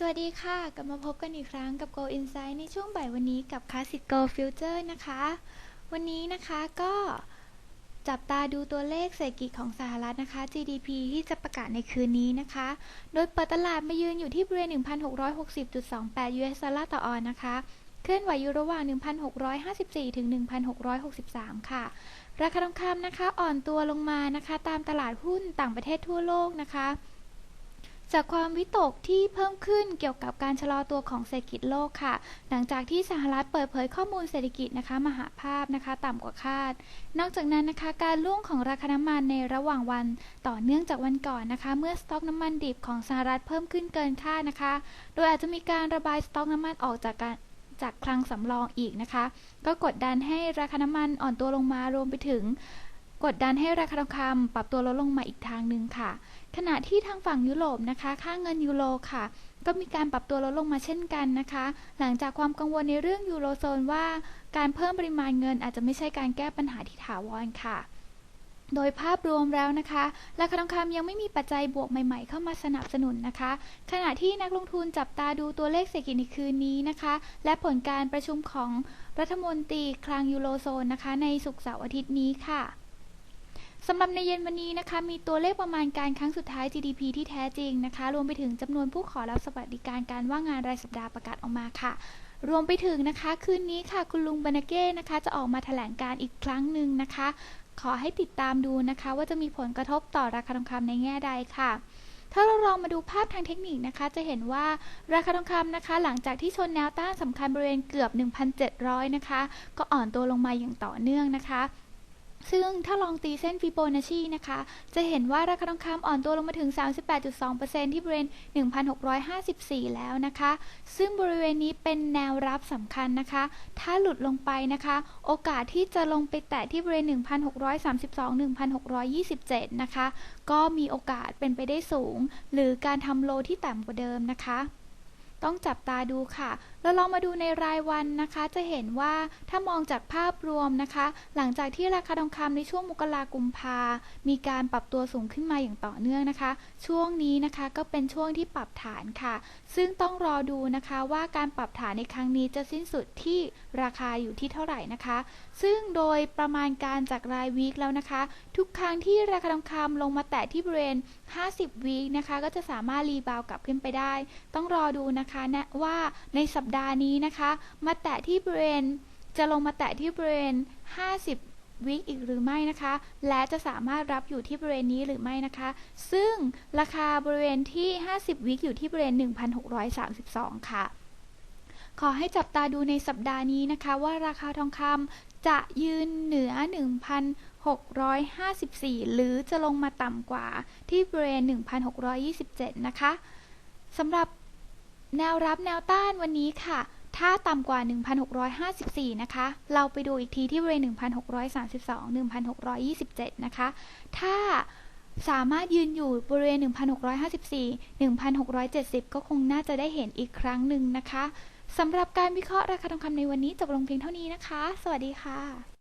สวัสดีค่ะ กลับมาพบกันอีกครั้งกับ Go Insight ในช่วงบ่ายวันนี้กับ Classic Go Future นะคะ วันนี้นะคะก็จับตาดูตัวเลขเศรษฐกิจของสหรัฐนะคะ GDP ที่จะประกาศในคืนนี้นะคะ โดยเปิดตลาดมายืนอยู่ที่บริเวณ 1,660.28 US ดอลลาร์ต่อออนนะคะ เคลื่อนไหวอยู่ระหว่าง 1,654 ถึง 1,663 ค่ะ ราคาทองคำนะคะ อ่อนตัวลงมานะคะ ตามตลาดหุ้นต่างประเทศทั่วโลกนะคะ จากความวิตกที่เพิ่มขึ้นเกี่ยวกับการชะลอตัวของเศรษฐกิจโลกค่ะ หลังจากที่สหรัฐเปิดเผยข้อมูลเศรษฐกิจนะคะมหาภาพนะคะต่ำกว่าคาด นอกจากนั้นนะคะการร่วงของราคาน้ำมันในระหว่างวันต่อเนื่องจากวันก่อนนะคะ เมื่อสต็อกน้ำมันดิบของสหรัฐเพิ่มขึ้นเกินคาดนะคะ โดยอาจจะมีการระบายสต็อกน้ำมันออกจากการจากคลังสำรองอีกนะคะ ก็กดดันให้ราคาน้ำมันอ่อนตัวลงมารวมไปถึง กดดันให้ราคาทองคำปรับตัวลดลงมาอีกทางหนึ่งค่ะ ขณะที่ทางฝั่งยุโรปนะคะ ค่าเงินยูโรค่ะ ก็มีการปรับตัวลดลงมาเช่นกันนะคะ หลังจากความกังวลในเรื่องยูโรโซนว่า การเพิ่มปริมาณเงินอาจจะไม่ใช่การแก้ปัญหาที่ถาวรค่ะ โดยภาพรวมแล้วนะคะ ราคาทองคำยังไม่มีปัจจัยบวกใหม่ๆ เข้ามาสนับสนุนนะคะ ขณะที่นักลงทุนจับตาดูตัวเลขเศรษฐกิจในคืนนี้นะคะ และผลการประชุมของรัฐมนตรีคลังยูโรโซนนะคะ ในสุกร์เสาร์อาทิตย์นี้ค่ะ สำหรับในเย็นวันนี้นะคะมีตัวเลขประมาณการครั้งสุดท้าย GDP ที่แท้จริงนะคะ รวมไปถึงจำนวนผู้ขอรับสวัสดิการการว่างงานรายสัปดาห์ประกาศออกมาค่ะ รวมไปถึงนะคะ คืนนี้ค่ะคุณลุงบานาเก้นะคะ จะออกมาแถลงการอีกครั้งหนึ่งนะคะ ขอให้ติดตามดูนะคะ ว่าจะมีผลกระทบต่อราคาทองคำในแง่ใดค่ะถ้าเราลองมาดูภาพทางเทคนิคนะคะ จะเห็นว่าราคาทองคำนะคะ หลังจากที่ชนแนวต้านสำคัญบริเวณเกือบ 1,700 นะคะ ก็อ่อนตัวลงมาอย่างต่อเนื่องนะคะ ซึ่งถ้าลองตีเส้นฟิโบนัชชีนะคะ จะเห็นว่าราคาทองคำอ่อนตัวลงมาถึง 38.2%ที่บริเวณ 1,654 แล้วนะคะ ซึ่งบริเวณนี้เป็นแนวรับสำคัญนะคะ ถ้าหลุดลงไปนะคะ โอกาสที่จะลงไปแตะที่บริเวณ 1,632-1,627 นะคะ ก็มีโอกาสเป็นไปได้สูง หรือการทำโลที่ต่ำกว่าเดิมนะคะ ต้องจับตาดูค่ะแล้วลองมาดูในรายวันนะคะ จะเห็นว่าถ้ามองจากภาพรวมนะคะ หลังจากที่ราคาทองคำในช่วงมกรากุมภา มีการปรับตัวสูงขึ้นมาอย่างต่อเนื่องนะคะ ช่วงนี้นะคะก็เป็นช่วงที่ปรับฐานค่ะ ซึ่งต้องรอดูนะคะว่าการปรับฐานในครั้งนี้จะสิ้นสุดที่ราคาอยู่ที่เท่าไหร่นะคะ ซึ่งโดยประมาณการจากรายวีคแล้วนะคะ ทุกครั้งที่ราคาทองคำลงมาแตะที่บริเวณ 50 วีคนะคะ ก็จะสามารถรีบาวกลับขึ้นไปได้ ต้องรอดูนะคะนะคะนะว่าในสัปดาห์นี้นะคะ มาแตะที่บริเวณจะลงมาแตะที่บริเวณ 50 วิกอีกหรือไม่นะคะ และจะสามารถรับอยู่ที่บริเวณนี้หรือไม่นะคะ ซึ่งราคาบริเวณที่ 50 วิกอยู่ที่บริเวณ 1,632 ค่ะ ขอให้จับตาดูในสัปดาห์นี้นะคะ ว่าราคาทองคำจะยืนเหนือ 1,654 หรือจะลงมาต่ำกว่าที่บริเวณ 1,627 นะคะสำหรับ แนวรับแนวต้านวันนี้ค่ะ ถ้าต่ำกว่า 1,654 นะคะ เราไปดูอีกทีที่บริเวณ 1,632 1,627 นะคะ ถ้าสามารถยืนอยู่บริเวณ 1,654 1,670 ก็คงน่าจะได้เห็นอีกครั้งหนึ่งนะคะสำหรับการวิเคราะห์ราคาทองคำในวันนี้จบลงเพียงเท่านี้นะคะ สวัสดีค่ะ